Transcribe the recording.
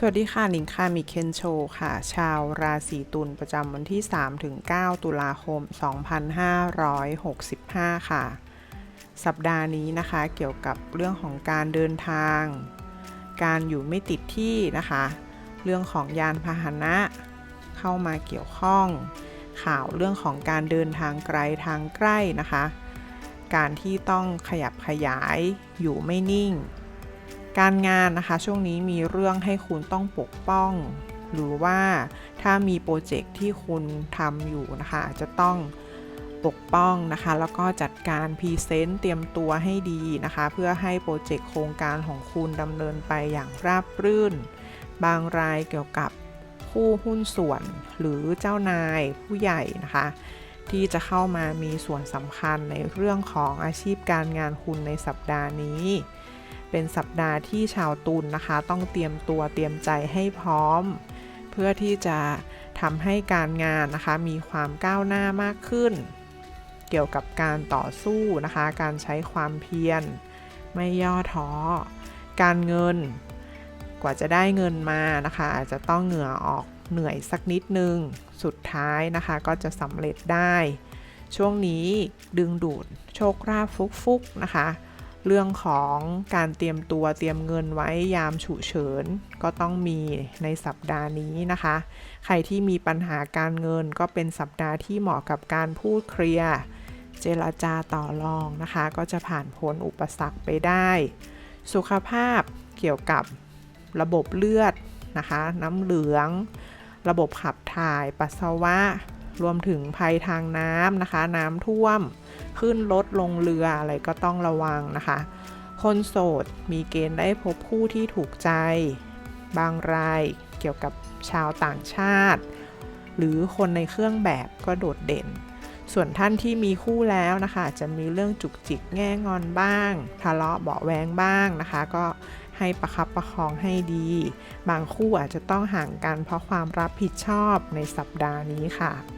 สวัสดีค่ะหนิงค่ะมีเคนโชค่ะ ชาวราศีตุลประจำวันที่3ถึง9ตุลาคม 2565 ค่ะ สัปดาห์นี้นะคะเกี่ยวกับเรื่องของการเดินทาง การอยู่ไม่ติดที่นะคะ เรื่องของยานพาหนะ เข้ามาเกี่ยวข้อง ข่าวเรื่องของการเดินทางไกลทางใกล้นะคะ การที่ต้องขยับขยายอยู่ไม่นิ่ง การงานนะคะช่วงนี้มีเรื่องให้คุณต้องปกป้อง หรือว่าถ้ามีโปรเจกต์ที่คุณทำอยู่นะคะอาจจะต้องปกป้องนะคะ แล้วก็จัดการพรีเซนต์เตรียมตัวให้ดีนะคะ เพื่อให้โปรเจกต์โครงการของคุณดำเนินไปอย่างราบรื่น บางรายเกี่ยวกับผู้หุ้นส่วนหรือเจ้านายผู้ใหญ่นะคะ ที่จะเข้ามามีส่วนสำคัญในเรื่องของอาชีพการงานคุณในสัปดาห์นี้ เป็นสัปดาห์ที่ชาวตุลนนะคะ ต้องเตรียมตัวเตรียมใจให้พร้อม เพื่อที่จะทำให้การงานนะคะ มีความก้าวหน้ามากขึ้น เกี่ยวกับการต่อสู้นะคะ การใช้ความเพียร ไม่ย่อท้อ การเงิน กว่าจะได้เงินมานะคะ อาจจะต้องเหงื่อออกเหนื่อยสักนิดนึง สุดท้ายนะคะ ก็จะสำเร็จได้ ช่วงนี้ดึงดูดโชคลาภฟุกๆนะคะ เรื่องของการเตรียมตัวเตรียมเงินไว้ยามฉุกเฉินก็ต้องมีในสัปดาห์นี้นะคะ ใครที่มีปัญหาการเงินก็เป็นสัปดาห์ที่เหมาะกับการพูดเคลียร์เจรจาต่อรองนะคะ ก็จะผ่านพ้นอุปสรรคไปได้ สุขภาพเกี่ยวกับระบบเลือดนะคะ น้ำเหลือง ระบบขับถ่ายปัสสาวะ รวมถึงภัยทางน้ำนะคะ น้ำท่วม ขึ้นรถลงเรืออะไรก็ต้องระวังนะคะ คนโสดมีเกณฑ์ได้พบคู่ที่ถูกใจ บางรายเกี่ยวกับชาวต่างชาติ หรือคนในเครื่องแบบก็โดดเด่น ส่วนท่านที่มีคู่แล้วนะคะ จะมีเรื่องจุกจิกแง่งอนบ้าง ทะเลาะเบาแวงบ้างนะคะ ก็ให้ประคับประคองให้ดี บางคู่อาจจะต้องห่างกันเพราะความรับผิดชอบในสัปดาห์นี้ค่ะ